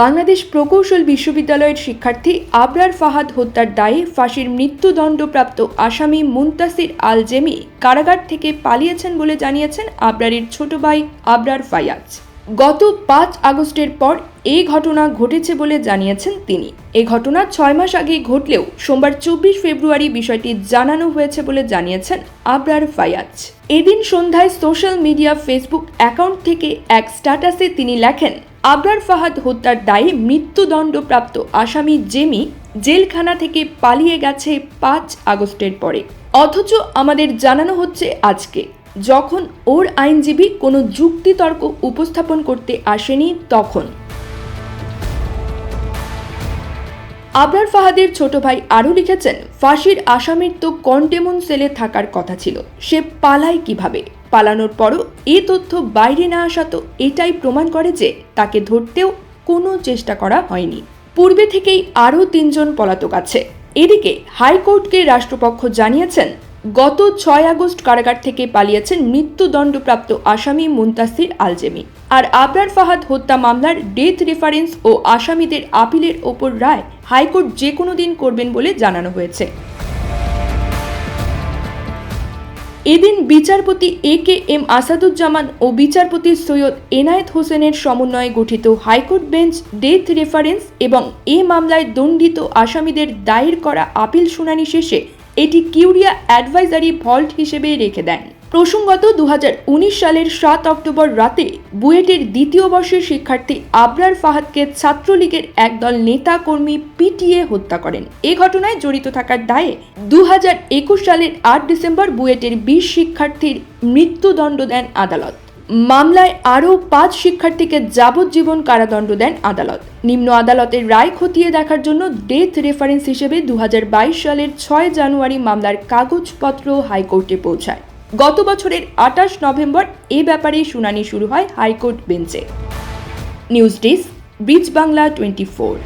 বাংলাদেশ প্রকৌশল বিশ্ববিদ্যালয়ের শিক্ষার্থী আবরার ফাহাদ হত্যার দায়ে ফাঁসির মৃত্যুদণ্ডপ্রাপ্ত আসামি মুন্তাসির আল জেমি কারাগার থেকে পালিয়েছেন বলে জানিয়েছেন আবরারির ছোট ভাই আবরার ফায়াজ। গত পাঁচ আগস্টের পর এই ঘটনা ঘটেছে বলে জানিয়েছেন তিনি। এ ঘটনা ছয় মাস আগে ঘটলেও সোমবার চব্বিশ ফেব্রুয়ারি বিষয়টি জানানো হয়েছে বলে জানিয়েছেন আবরার ফায়াজ। এদিন সন্ধ্যায় সোশ্যাল মিডিয়া ফেসবুক অ্যাকাউন্ট থেকে এক স্ট্যাটাসে তিনি লেখেন, আবরার ফাহাদ হত্যার দায়ে মৃত্যুদণ্ডপ্রাপ্ত আসামি জেমি জেলখানা থেকে পালিয়ে গেছে পাঁচ আগস্টের পরে। অথচ আমাদের জানানো হচ্ছে আজকে। যখন ওর আইনজীবী কোনো যুক্তিতর্ক উপস্থাপন করতে আসেনি তখন। আবরার ফাহাদের ছোট ভাই আরও লিখেছেন, ফাঁসির আসামির তো কন্টেমন সেলে থাকার কথা ছিল। সে পালায় কীভাবে? পালানোর পরও এ তথ্য বাইরে না আসা তো এটাই প্রমাণ করে যে তাকে ধরতেও কোনো চেষ্টা করা হয়নি। পূর্বে থেকেই আরও তিনজন পলাতক আছে। এদিকে হাইকোর্টকে রাষ্ট্রপক্ষ জানিয়েছেন গত ছয় আগস্ট কারাগার থেকে পালিয়েছেন মৃত্যুদণ্ডপ্রাপ্ত আসামি মুন্তাসির আলজেমি। আর আবরার ফাহাদ হত্যা মামলার ডেথ রেফারেন্স ও আসামিদের আপিলের ওপর রায় হাইকোর্ট যে কোনো দিন করবেন বলে জানানো হয়েছে। এদিন বিচারপতি এ কে এম আসাদুজ্জামান ও বিচারপতি সৈয়দ এনায়েত হোসেনের সমন্বয়ে গঠিত হাইকোর্ট বেঞ্চ ডেথ রেফারেন্স এবং এ মামলায় দণ্ডিত আসামিদের দায়ের করা আপিল শুনানি শেষে এটি কিউরিয়া অ্যাডভাইজারি ভল্ট হিসেবে রেখে দেন প্রসঙ্গত দু হাজার উনিশ সালের সাত অক্টোবর রাতে বুয়েটের দ্বিতীয় বর্ষের শিক্ষার্থী আবরার ফাহাদকে ছাত্রলীগের একদল নেতা কর্মী পিটিয়ে হত্যা করেন। এ ঘটনায় জড়িত থাকার দায়ে দু হাজার একুশ সালের আট ডিসেম্বর বুয়েটের বিশ শিক্ষার্থীর মৃত্যুদণ্ড দেন আদালত। মামলায় আরও পাঁচ শিক্ষার্থীকে যাবজ্জীবন কারাদণ্ড দেন আদালত। নিম্ন আদালতের রায় খতিয়ে দেখার জন্য ডেথ রেফারেন্স হিসেবে দু হাজার বাইশ সালের ছয় জানুয়ারি মামলার কাগজপত্র হাইকোর্টে পৌঁছায়। গত বছরের আটাশ নভেম্বর এ ব্যাপারে শুনানি শুরু হয় হাইকোর্ট বেঞ্চে। News desk, Bridge Bangla twenty four.